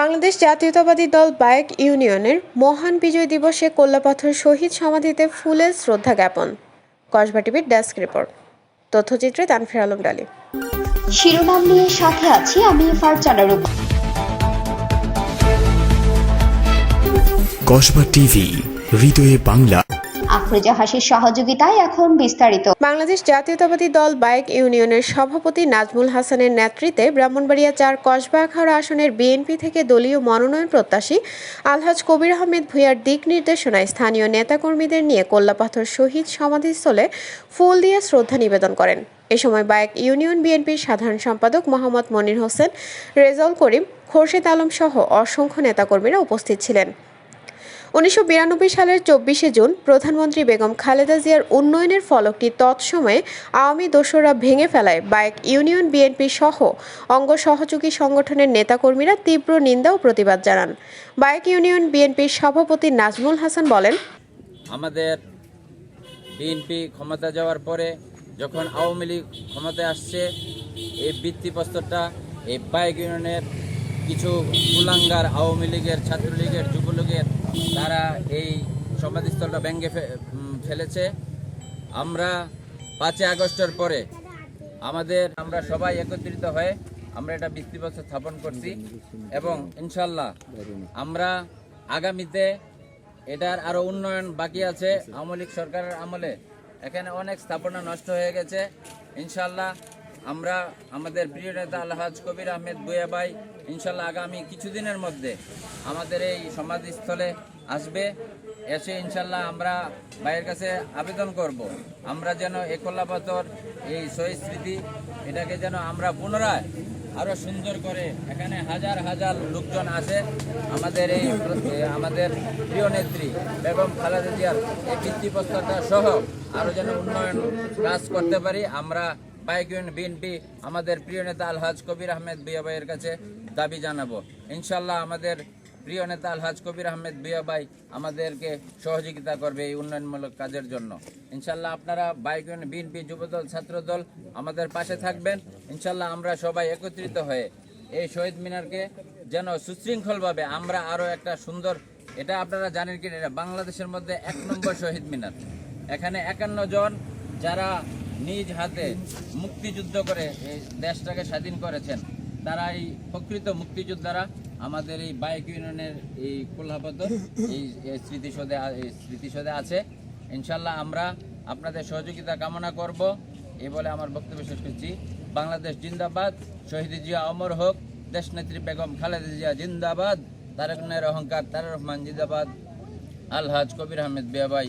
বাংলাদেশ জাতীয়তাবাদী দল বায়েক ইউনিয়নের মহান বিজয় দিবসে কোল্লাপাথর শহীদ সমাধিতে ফুলের শ্রদ্ধা জ্ঞাপন। কসবা টিভির ডেস্ক রিপোর্ট। তথ্যচিত্রে তানফির আলম ডালি। শিরোনাম নিয়ে সাথে আছি আমি ফারজানা রূপা কসবা টিভি হৃদয়ে বাংলা। আফরোজা হাসির সহযোগিতায় এখন বিস্তারিত। বাংলাদেশ জাতীয়তাবাদী দল বায়েক ইউনিয়নের সভাপতি নাজমুল হাসানের নেতৃত্বে ব্রাহ্মণবাড়িয়া চার কসবা আখাউড়া আসনের বিএনপি থেকে দলীয় মনোনয়ন প্রত্যাশী আলহাজ কবির আহমেদ ভূঁইয়ার দিক নির্দেশনায় স্থানীয় নেতাকর্মীদের নিয়ে কোল্লাপাথর শহীদ সমাধিস্থলে ফুল দিয়ে শ্রদ্ধা নিবেদন করেন। এ সময় বায়েক ইউনিয়ন বিএনপির সাধারণ সম্পাদক মোহাম্মদ মনির হোসেন, রেজাউল করিম, খোরশেদ আলম সহ অসংখ্য নেতাকর্মীরা উপস্থিত ছিলেন। উনিশশো বিরানব্বই সালের চব্বিশে জুন প্রধানমন্ত্রী বেগম খালেদা জিয়ার উন্নয়নের ফলকটি তৎসময়ে আওয়ামী দোসররা ভেঙে ফেলায়। বায়েক ইউনিয়ন বিএনপি সহ অঙ্গ সহযোগী সংগঠনের নেতাকর্মীরা তীব্র নিন্দা ও প্রতিবাদ জানান। বায়েক ইউনিয়ন বিএনপির সভাপতি নাজমুল হাসান বলেন, আমাদের বিএনপি ক্ষমতা যাওয়ার পরে যখন আওয়ামী লীগ ক্ষমতায় আসছে, এই ভিত্তিপ্রস্তরটা এই বাইক ইউনিয়নের কিছু কুলাঙ্গার আওয়ামী লীগের, ছাত্রলীগের, যুবলীগের তারা এই সমাধিস্থলটা উম, ফেলেছে। আমরা পাঁচই আগস্টের পরে আমাদের আমরা সবাই একত্রিত হয়ে আমরা এটা ভিত্তিপ্রস্তর স্থাপন করছি এবং ইনশাল্লাহ আমরা আগামীতে এটার আরও উন্নয়ন বাকি আছে। আওয়ামী লীগ সরকারের আমলে এখানে অনেক স্থাপনা নষ্ট হয়ে গেছে। ইনশাল্লাহ আমরা আমাদের প্রিয় নেতা আলহাজ কবির আহমেদ বুয়া ভাই ইনশাল্লাহ আগামী কিছুদিনের মধ্যে আমাদের এই সমাধিস্থলে আসবে। এসে ইনশাল্লাহ আমরা ভাইয়ের কাছে আবেদন করব। আমরা যেন একলাপাতর এই শহীদ স্মৃতি এটাকে যেন আমরা পুনরায় আরও সুন্দর করে এখানে হাজার হাজার লোকজন আছে আমাদের এই আমাদের প্রিয় নেত্রী বেগম খালেদা জিয়ার এই ভিত্তিপ্রস্তরটা সহ আরও যেন উন্নয়ন কাজ করতে পারি। আমরা বাইক বিএনপি, আমাদের প্রিয় নেতা আলহাজ কবির আহমেদ বিয়া ভাইয়ের কাছে দাবি জানাব। ইনশাল্লাহ আমাদের প্রিয় নেতা আলহাজ কবির আহমেদ বিয়া ভাই আমাদেরকে সহযোগিতা করবে এই উন্নয়নমূলক কাজের জন্য। ইনশাল্লাহ আপনারা বাইক বিএনপি যুবদল, ছাত্রদল আমাদের পাশে থাকবেন। ইনশাল্লাহ আমরা সবাই একত্রিত হয়ে এই শহীদ মিনারকে যেন সুশৃঙ্খলভাবে আমরা আরও একটা সুন্দর, এটা আপনারা জানেন কি এটা বাংলাদেশের মধ্যে এক নম্বর শহীদ মিনার। এখানে একান্ন জন যারা নিজ হাতে মুক্তিযুদ্ধ করে এই দেশটাকে স্বাধীন করেছেন। তারা এই প্রকৃত মুক্তিযোদ্ধারা আমাদের এই বাইক ইউনিয়নের এই কোল্হাপত এই স্মৃতিসৌধে স্মৃতিসৌধে আছে। ইনশাল্লাহ আমরা আপনাদের সহযোগিতা কামনা করব। এই বলে আমার বক্তব্য শেষ করছি। বাংলাদেশ জিন্দাবাদ, শহীদ জিয়া অমর হোক, দেশনেত্রী বেগম খালেদা জিয়া জিন্দাবাদ, তারেক তারেকনের অহংকার, তারেক রহমান জিন্দাবাদ। আলহাজ কবির আহমেদ বিয়াবাই